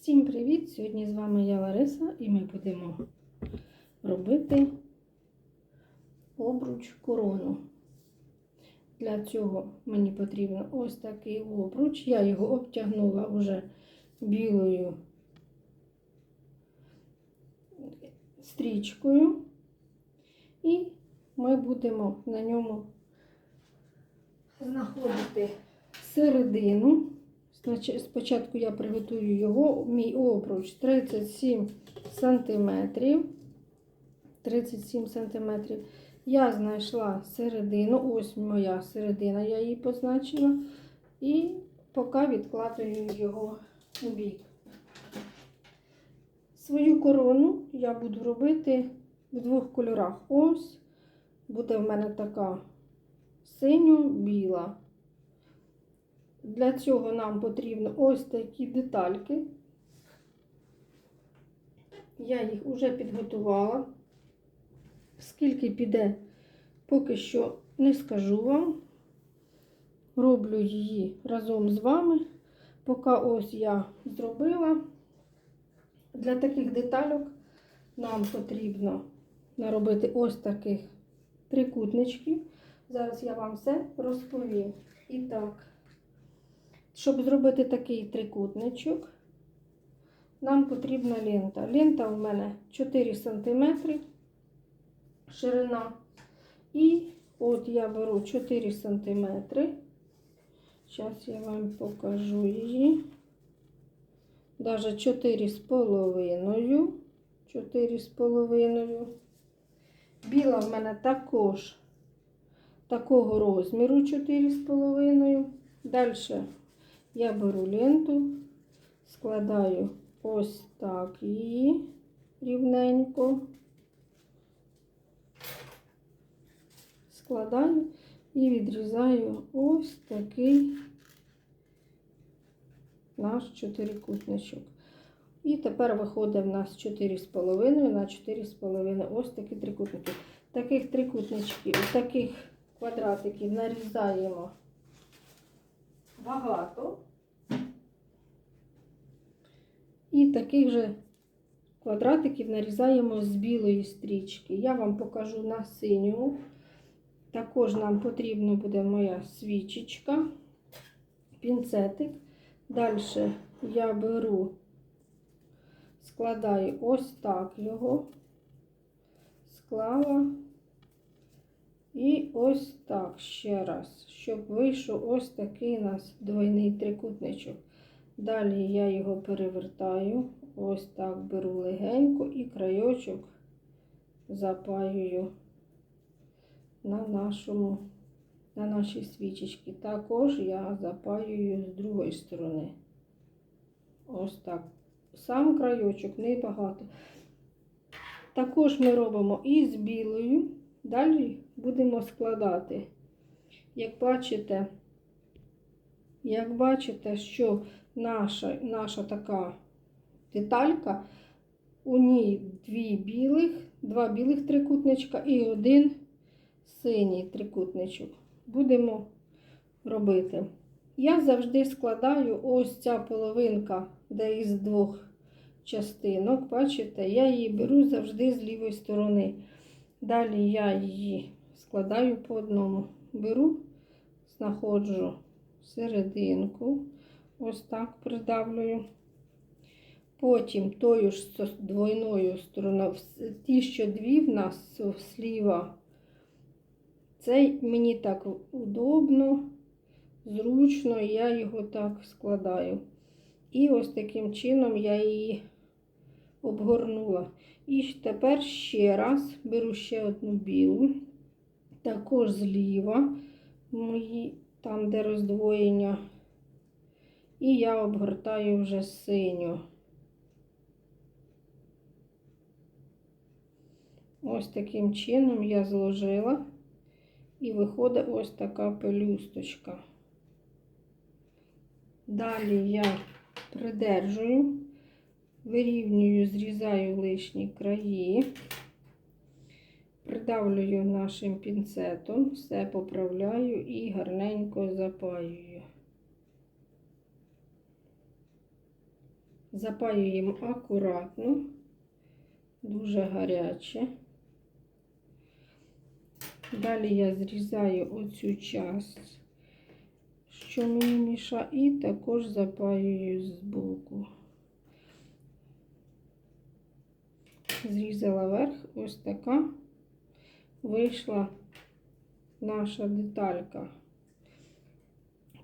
Всім привіт! Сьогодні з вами я Лариса і ми будемо робити обруч корону. Для цього мені потрібен ось такий обруч. Я його обтягнула вже білою стрічкою, і ми будемо на ньому знаходити середину. Спочатку я приготую його, мій обруч 37 сантиметрів. 37 сантиметрів. Я знайшла середину, ось моя середина, я її позначила. І поки відкладаю його у бік. Свою корону я буду робити в двох кольорах. Ось буде в мене така синьо-біла. Для цього нам потрібно ось такі детальки. Я їх вже підготувала. Скільки піде, поки що не скажу вам. Роблю її разом з вами. Поки ось я зробила. Для таких детальок нам потрібно наробити ось таких трикутничків. Зараз я вам все розповім. І так. Щоб зробити такий трикутничок, нам потрібна лента. Лента у мене 4 см ширина. І от я беру 4 см. Зараз я вам покажу її. Даже 4 з половиною. 4 з половиною. Біла в мене також такого розміру 4 з половиною. Далі я беру ленту, складаю ось так її рівненько, складаю і відрізаю ось такий наш чотирикутничок. І тепер виходить в нас 4,5 на 4,5 ось такі трикутники. Таких трикутничків, таких квадратиків нарізаємо багато. І таких же квадратиків нарізаємо з білої стрічки. Я вам покажу на синю. Також нам потрібна буде моя свічечка, пінцетик. Далі я беру, складаю ось так його, склала. І ось так ще раз, щоб вийшов ось такий у нас двойний трикутничок. Далі я його перевертаю, ось так беру легенько і крайочок запаюю на нашому, на нашій свічечці. Також я запаюю з другої сторони. Ось так. Сам крайочок небагато. Також ми робимо і з білою. Далі будемо складати. Як бачите, як бачите, що наша наша така деталька, у ній дві білих, два білих трикутничка і один синій трикутничок. Будемо робити. Я завжди складаю ось ця половинка, де із двох частинок, бачите, я її беру завжди з лівої сторони. Далі я її складаю по одному. Беру, знаходжу серединку, ось так придавлюю. Потім тою ж двойною стороною, ті, що дві в нас сліва, це мені так удобно, зручно, я його так складаю. І ось таким чином я її обгорнула. І тепер ще раз беру ще одну білу, також зліва, мої, там, де роздвоєння, і я обгортаю вже синю. Ось таким чином я зложила, і виходить ось така пелюсточка. Далі я придержую вирівнюю, зрізаю лишні краї, придавлюю нашим пінцетом, все поправляю і гарненько запаюю. Запаюємо акуратно, дуже гаряче. Далі я зрізаю оцю часть, що мені мішає, і також запаюю збоку. Зрізала верх, ось така вийшла наша деталька.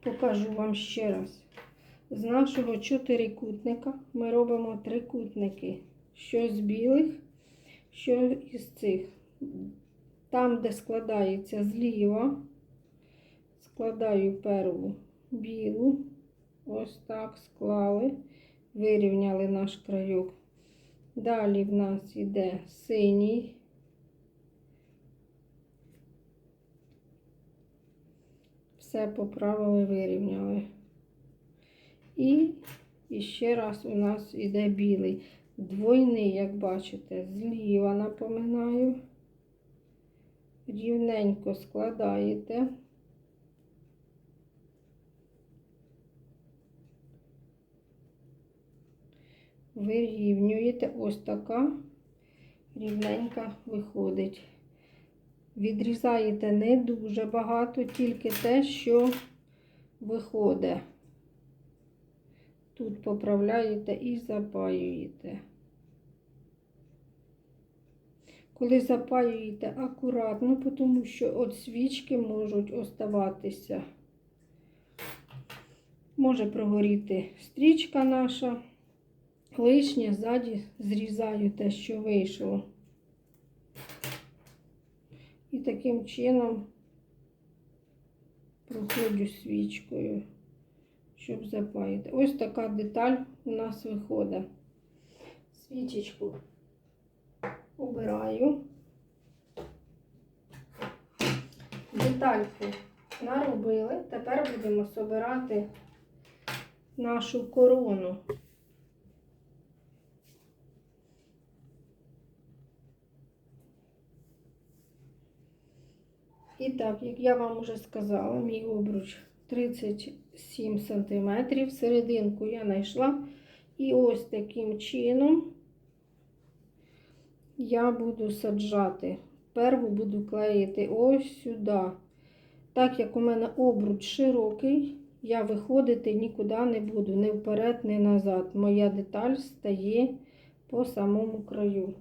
Покажу вам ще раз. З нашого чотирикутника ми робимо трикутники. Що з білих, що із цих. Там, де складається зліва, складаю перву білу, ось так склали, вирівняли наш крайок. Далі в нас йде синій. Все поправили, вирівняли. І, і ще раз у нас йде білий. Двойний, як бачите, зліва напоминаю. Рівненько складаєте. Вирівнюєте, ось така рівненька виходить. Відрізаєте не дуже багато, тільки те, що виходить. Тут поправляєте і запаюєте. Коли запаюєте акуратно, тому що от свічки можуть оставатися. Може прогоріти стрічка наша. Лишнє ззаді зрізаю те, що вийшло. І таким чином проходжу свічкою, щоб запаяти. Ось така деталь у нас виходить. Свічечку убираю. Детальку наробили. Тепер будемо собирати нашу корону. І так, як я вам вже сказала, мій обруч 37 см. Серединку я знайшла. І ось таким чином я буду саджати. Перву буду клеїти ось сюди. Так як у мене обруч широкий, я виходити нікуди не буду, ні вперед, ні назад. Моя деталь стає по самому краю.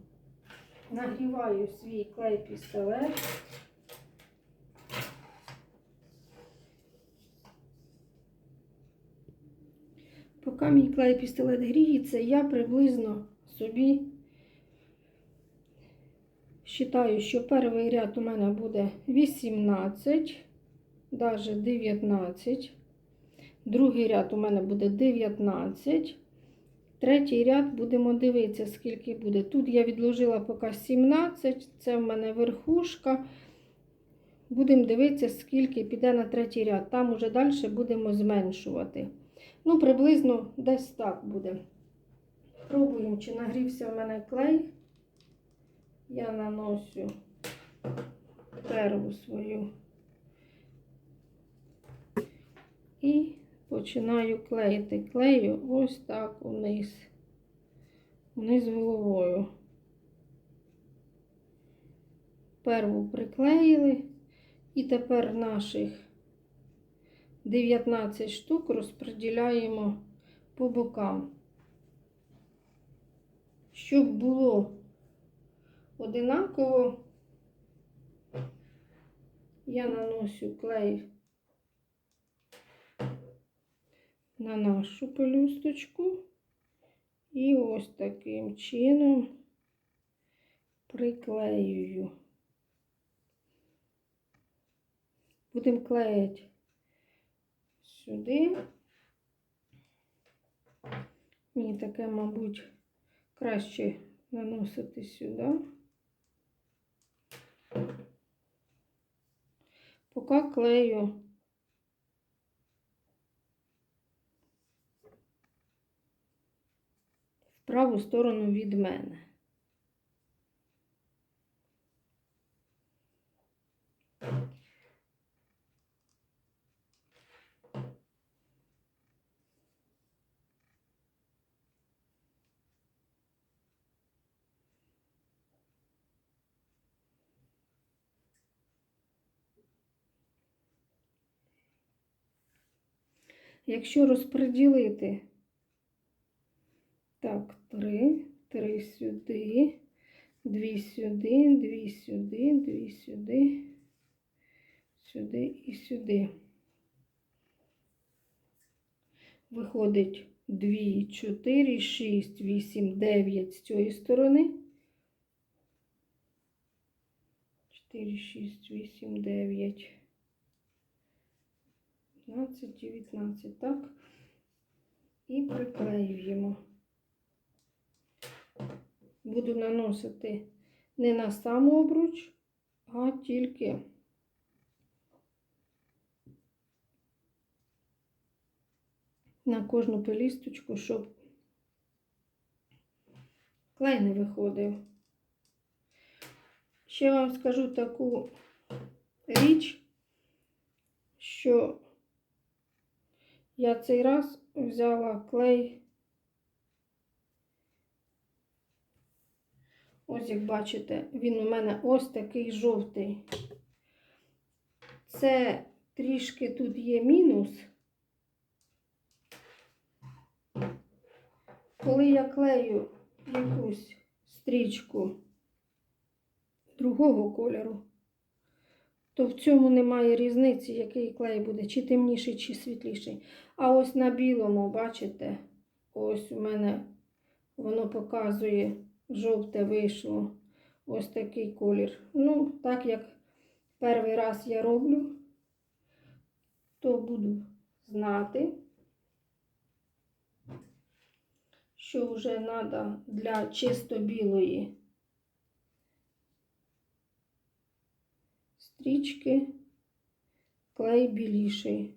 Нагріваю свій клей пістолет. Поки мій клей пістолет гріється, я приблизно собі вважаю, що перший ряд у мене буде 18, навіть 19. Другий ряд у мене буде 19. Третій ряд будемо дивитися, скільки буде. Тут я відложила поки 17, це в мене верхушка. Будемо дивитися, скільки піде на третій ряд. Там уже далі будемо зменшувати. Ну, приблизно десь так буде. Пробуємо, чи нагрівся в мене клей. Я наношу перву свою і починаю клеїти клею ось так униз, вниз головою. Перву приклеїли, і тепер наших 19 штук розподіляємо по бокам, щоб було одинаково, я наношу клей на нашу пелюсточку і ось таким чином приклеюю. Будемо клеїти сюди. Мені таке, мабуть, краще наносити сюди. Поки клею в праву сторону від мене. Якщо розподілити, так, три, три сюди, дві сюди, дві сюди, дві сюди, сюди і сюди. Виходить 2, 4, 6, 8, 9 з цієї сторони. 4, 6, 8, 9, 15, 19, так. І приклеюємо. Буду наносити не на саму обруч, а тільки на кожну пелісточку, щоб клей не виходив. Ще вам скажу таку річ, що я цей раз взяла клей. Ось як бачите, він у мене ось такий жовтий. Це трішки тут є мінус. Коли я клею якусь стрічку другого кольору, то в цьому немає різниці, який клей буде, чи темніший, чи світліший. А ось на білому, бачите, ось у мене воно показує жовте вийшло. Ось такий колір. Ну, так як перший раз я роблю, то буду знати, що вже треба для чисто білої стрічки клей біліший.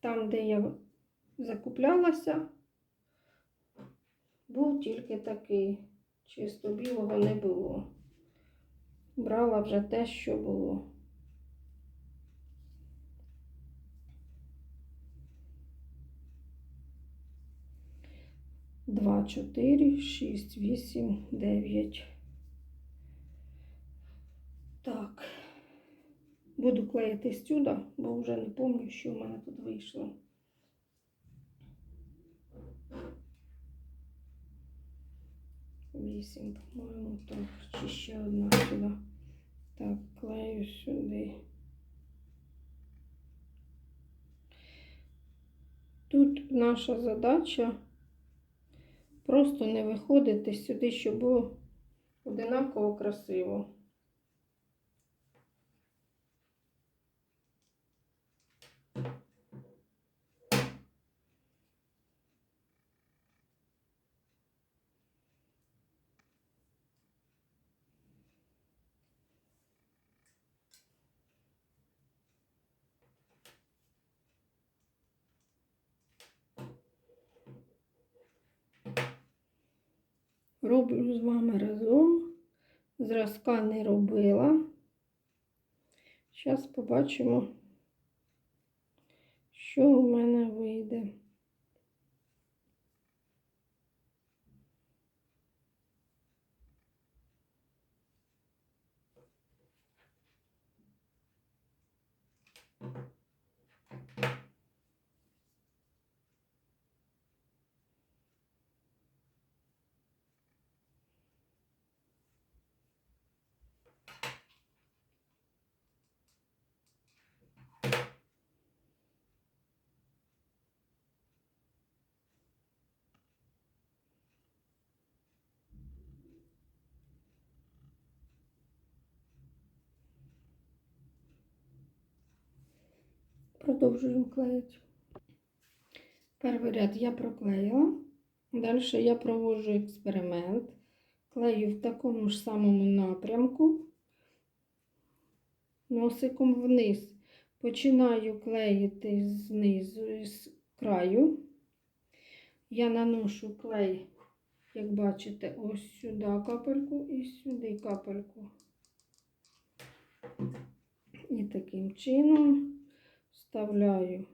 Там, де я закуплялася, був тільки такий, чисто білого не було. Брала вже те, що було. Два, чотири, шість, вісім, дев'ять. Так. Буду клеїти сюди, бо вже не пам'ятаю, що в мене тут вийшло. Вісім, по-моєму, так. Чи ще одна сюди. Так, клею сюди. Тут наша задача просто не виходити сюди, щоб було одинаково красиво. Роблю з вами разом. Зразка не робила. Зараз побачимо, що у мене вийде. Продовжуємо клеїти. Перший ряд я проклеїла. Далі я проводжу експеримент. Клею в такому ж самому напрямку, носиком вниз. Починаю клеїти знизу з краю. Я наношу клей, як бачите, ось сюди капельку і сюди капельку. І таким чином вставляю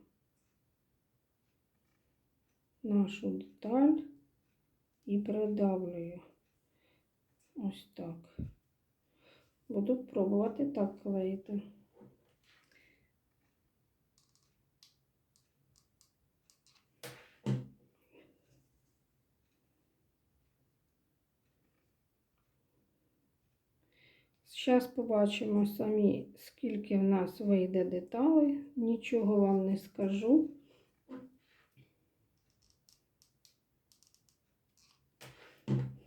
нашу деталь і придавлюю. Ось так. Буду пробувати так клеїти. Зараз побачимо самі, скільки в нас вийде деталей. Нічого вам не скажу.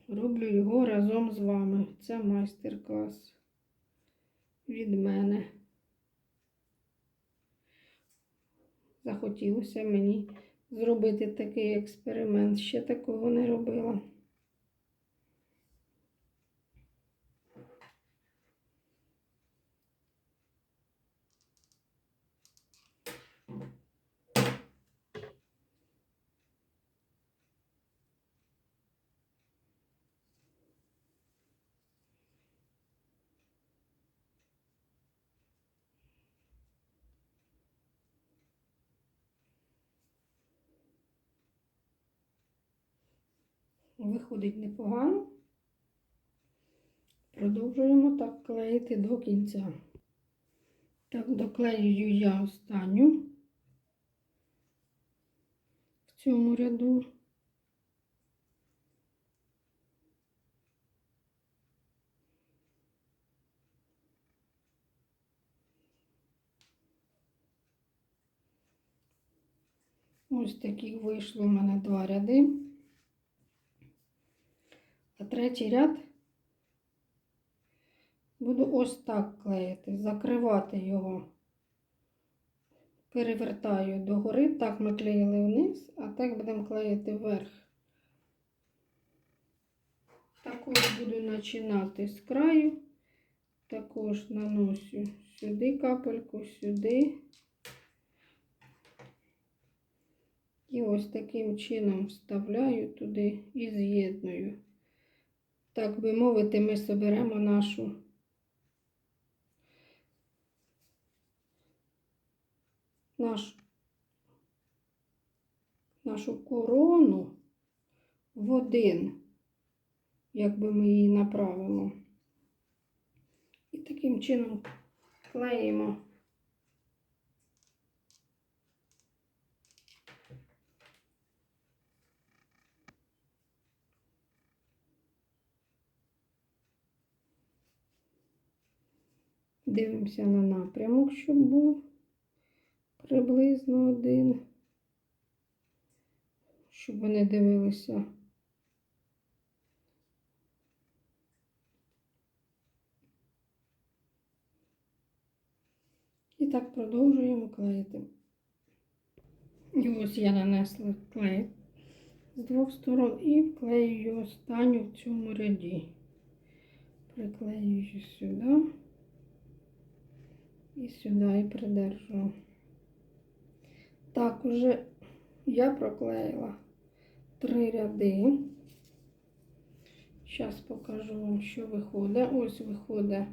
Роблю його разом з вами. Це майстер-клас від мене. Захотілося мені зробити такий експеримент. Ще такого не робила. Виходить непогано. Продовжуємо так клеїти до кінця. Так, доклеюю я останню в цьому ряду. Ось таких вийшло в мене два ряди. А третій ряд буду ось так клеїти, закривати його. Перевертаю догори, так ми клеїли вниз, а так будемо клеїти вверх. Також буду починати з краю, також наношу сюди капельку, сюди. І ось таким чином вставляю туди і з'єдную. Так би мовити, ми соберемо нашу наш, нашу корону в один, якби ми її направимо. І таким чином клеїмо. Дивимося на напрямок, щоб був приблизно один, щоб вони дивилися. І так продовжуємо клеїти. І ось я нанесла клей з двох сторон і вклеюю останню в цьому ряді. Приклеюю сюди і сюди і придержу. Так, уже я проклеїла три ряди. Зараз покажу вам, що виходить. Ось виходить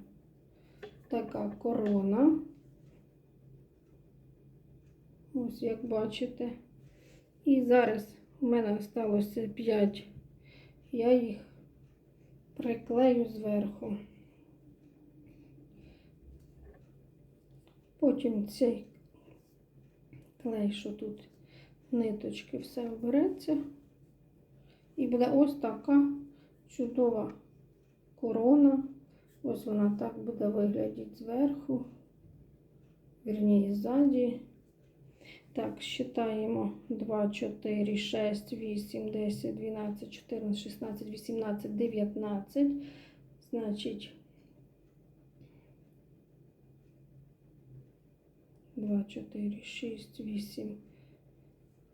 така корона. Ось як бачите. І зараз у мене залишилося 5. Я їх приклею зверху. Потім цей клей, що тут ниточки, все обереться. І буде ось така чудова корона. Ось вона так буде виглядати зверху, вірніше ззаді. Так, считаємо 2, 4, 6, 8, 10, 12, 14, 16, 18, 19. Значить, 2, 4, 6, 8,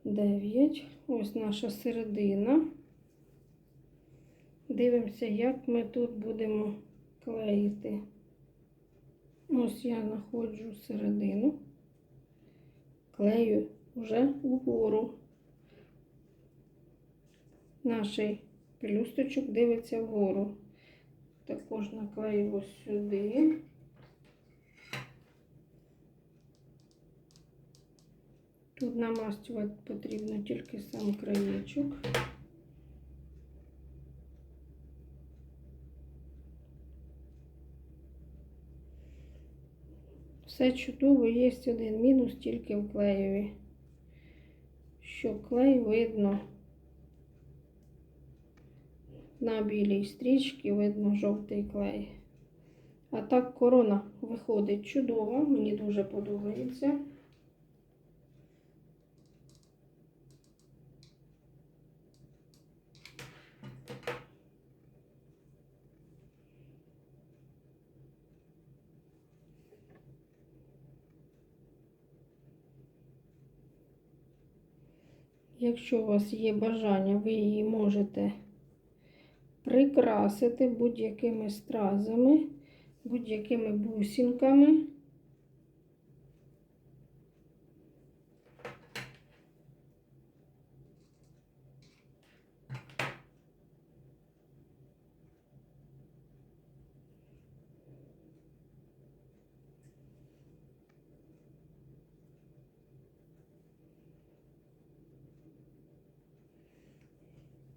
9. Ось наша середина. Дивимося, як ми тут будемо клеїти. Ось я знаходжу середину, клею вже угору. Наш пелюсточок дивиться вгору. Також наклею ось сюди. Тут намастувати потрібно тільки сам краєчок. Все чудово, є один мінус тільки в клеєві, що клей видно на білій стрічці, видно жовтий клей. А так корона виходить чудово, мені дуже подобається. Якщо у вас є бажання, ви її можете прикрасити будь-якими стразами, будь-якими бусинками.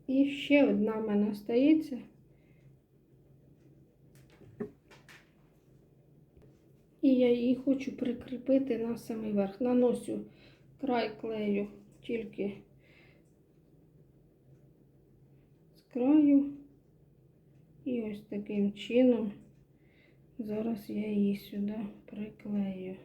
І ще одна в мене остається. І я її хочу прикріпити на самий верх. Наносю край клею тільки з краю. І ось таким чином зараз я її сюди приклею.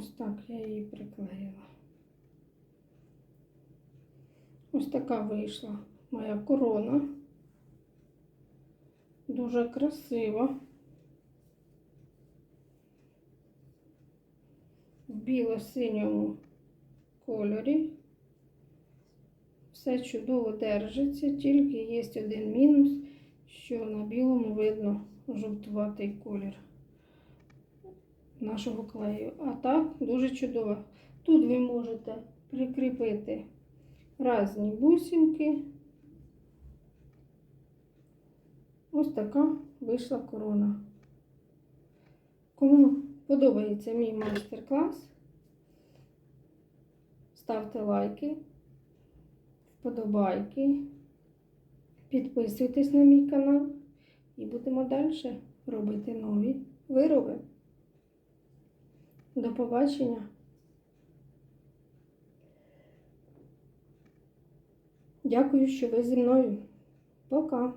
Ось так я її приклеїла. Ось така вийшла моя корона. Дуже красива. В біло-синьому кольорі. Все чудово держиться, тільки є один мінус, що на білому видно жовтуватий колір нашого клею. А так дуже чудово. Тут ви можете прикріпити різні бусинки. Ось така вийшла корона. Кому подобається мій майстер-клас, ставте лайки, вподобайки, підписуйтесь на мій канал і будемо далі робити нові вироби. До побачення. Дякую, що ви зі мною. Пока.